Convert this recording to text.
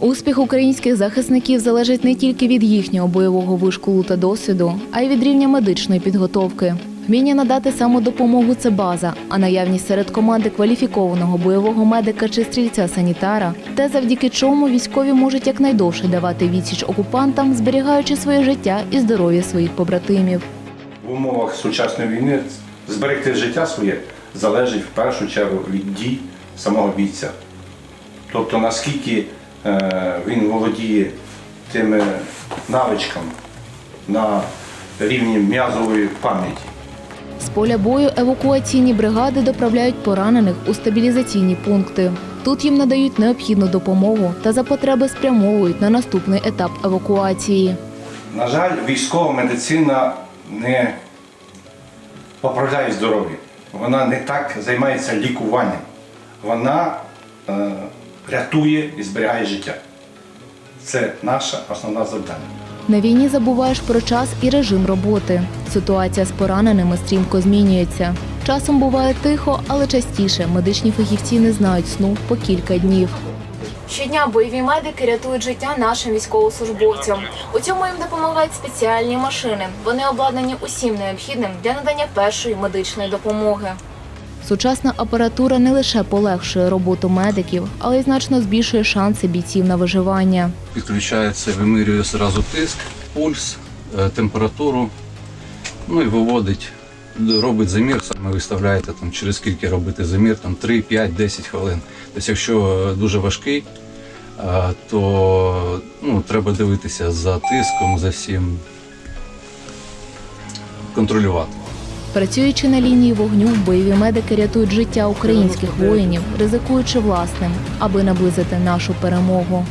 Успіх українських захисників залежить не тільки від їхнього бойового вишколу та досвіду, а й від рівня медичної підготовки. Вміння надати самодопомогу це база, а наявність серед команди кваліфікованого бойового медика чи стрільця-санітара, те, завдяки чому військові можуть якнайдовше давати відсіч окупантам, зберігаючи своє життя і здоров'я своїх побратимів. В умовах сучасної війни зберегти життя своє залежить в першу чергу від дій самого бійця. Тобто наскільки він володіє тими навичками на рівні м'язової пам'яті. З поля бою евакуаційні бригади доправляють поранених у стабілізаційні пункти. Тут їм надають необхідну допомогу та за потреби спрямовують на наступний етап евакуації. На жаль, військова медицина не поправляє здоров'я. Вона не так займається лікуванням. Вона е, рятує і зберігає життя. Це наше основне завдання. На війні забуваєш про час і режим роботи. Ситуація з пораненими стрімко змінюється. Часом буває тихо, але частіше медичні фахівці не знають сну по кілька днів. Щодня бойові медики рятують життя нашим військовослужбовцям. У цьому їм допомагають спеціальні машини. Вони обладнані усім необхідним для надання першої медичної допомоги. Сучасна апаратура не лише полегшує роботу медиків, але й значно збільшує шанси бійців на виживання. Підключається, вимирює зразу тиск, пульс, е, температуру, ну і виводить, робить замір, саме виставляєте там, через скільки робити замір, там 3, 5, 10 хвилин. Тобто, якщо е, дуже важкий, е, то ну, треба дивитися за тиском, за всім, контролювати. Працюючи на лінії вогню, бойові медики рятують життя українських воїнів, ризикуючи власним, аби наблизити нашу перемогу.